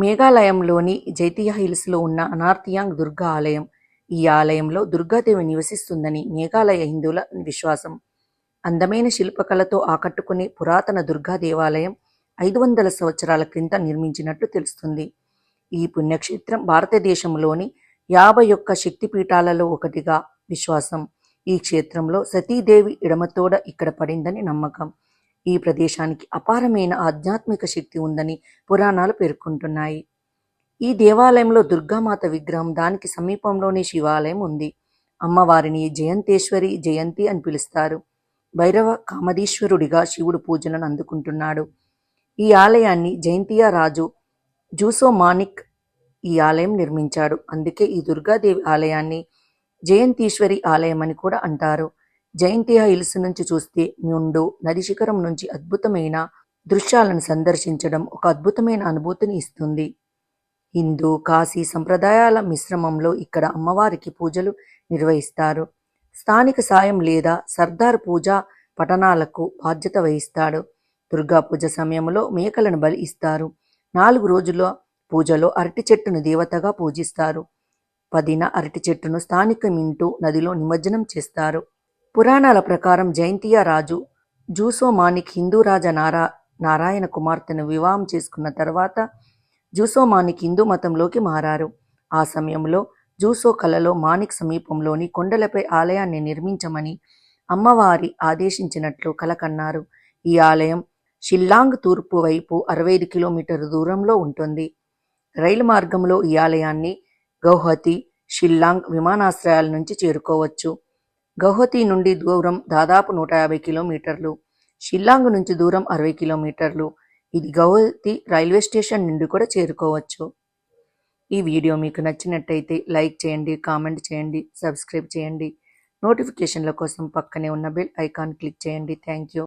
మేఘాలయంలోని జైతియా హిల్స్లో ఉన్న అనార్తియాంగ్ దుర్గా ఆలయం. ఈ ఆలయంలో దుర్గాదేవి నివసిస్తుందని మేఘాలయ హిందువుల విశ్వాసం. అందమైన శిల్పకళతో ఆకట్టుకునే పురాతన దుర్గా దేవాలయం ఐదు వందల సంవత్సరాల క్రింద నిర్మించినట్టు తెలుస్తుంది. ఈ పుణ్యక్షేత్రం భారతదేశంలోని యాభై ఒక్క శక్తిపీఠాలలో ఒకటిగా విశ్వాసం. ఈ క్షేత్రంలో సతీదేవి ఎడమతోడ ఇక్కడ పడిందని నమ్మకం. ఈ ప్రదేశానికి అపారమైన ఆధ్యాత్మిక శక్తి ఉందని పురాణాలు పేర్కొంటున్నాయి. ఈ దేవాలయంలో దుర్గామాత విగ్రహం దానికి సమీపంలోనే శివాలయం ఉంది. అమ్మవారిని జయంతేశ్వరి జయంతి అని పిలుస్తారు. భైరవ కామదీశ్వరుడిగా శివుడు పూజలను అందుకుంటున్నాడు. ఈ ఆలయాన్ని జయంతియా రాజు జూసో మానిక్ ఈ ఆలయం నిర్మించాడు. అందుకే ఈ దుర్గాదేవి ఆలయాన్ని జయంతీశ్వరి ఆలయం అని కూడా అంటారు. జయంతియా హిల్స్ నుంచి చూస్తే ముండు నది శిఖరం నుంచి అద్భుతమైన దృశ్యాలను సందర్శించడం ఒక అద్భుతమైన అనుభూతిని ఇస్తుంది. హిందూ కాశీ సంప్రదాయాల మిశ్రమంలో ఇక్కడ అమ్మవారికి పూజలు నిర్వహిస్తారు. స్థానిక సాయం లేదా సర్దార్ పూజ పఠనాలకు బాధ్యత వహిస్తాడు. దుర్గా పూజ సమయంలో మేకలను బలి ఇస్తారు. నాలుగు రోజుల పూజలో అరటి చెట్టును దేవతగా పూజిస్తారు. పదిన అరటి చెట్టును స్థానిక మింటూ నదిలో నిమజ్జనం చేస్తారు. పురాణాల ప్రకారం జయంతియా రాజు జూసో మానిక్ హిందూ రాజా నారా నారాయణ కుమార్తెను వివాహం చేసుకున్న తర్వాత జూసో మానిక్ హిందూ మతంలోకి మారారు. ఆ సమయంలో జూసో కలలో మానిక్ సమీపంలోని కొండలపై ఆలయాన్ని నిర్మించమని అమ్మవారి ఆదేశించినట్లు కల కన్నారు ఈ ఆలయం షిల్లాంగ్ తూర్పు వైపు అరవై ఐదు కిలోమీటర్ దూరంలో ఉంటుంది. రైలు మార్గంలో ఈ ఆలయాన్ని గౌహతి షిల్లాంగ్ విమానాశ్రయాల నుంచి చేరుకోవచ్చు. గౌహతి నుండి దూరం దాదాపు నూట యాభై కిలోమీటర్లు షిల్లాంగ్ నుంచి దూరం అరవై కిలోమీటర్లు. ఇది గౌహతి రైల్వే స్టేషన్ నుండి కూడా చేరుకోవచ్చు. ఈ వీడియో మీకు నచ్చినట్టయితే లైక్ చేయండి కామెంట్ చేయండి సబ్స్క్రైబ్ చేయండి. నోటిఫికేషన్ల కోసం పక్కనే ఉన్న బెల్ ఐకాన్ క్లిక్ చేయండి. Thank you.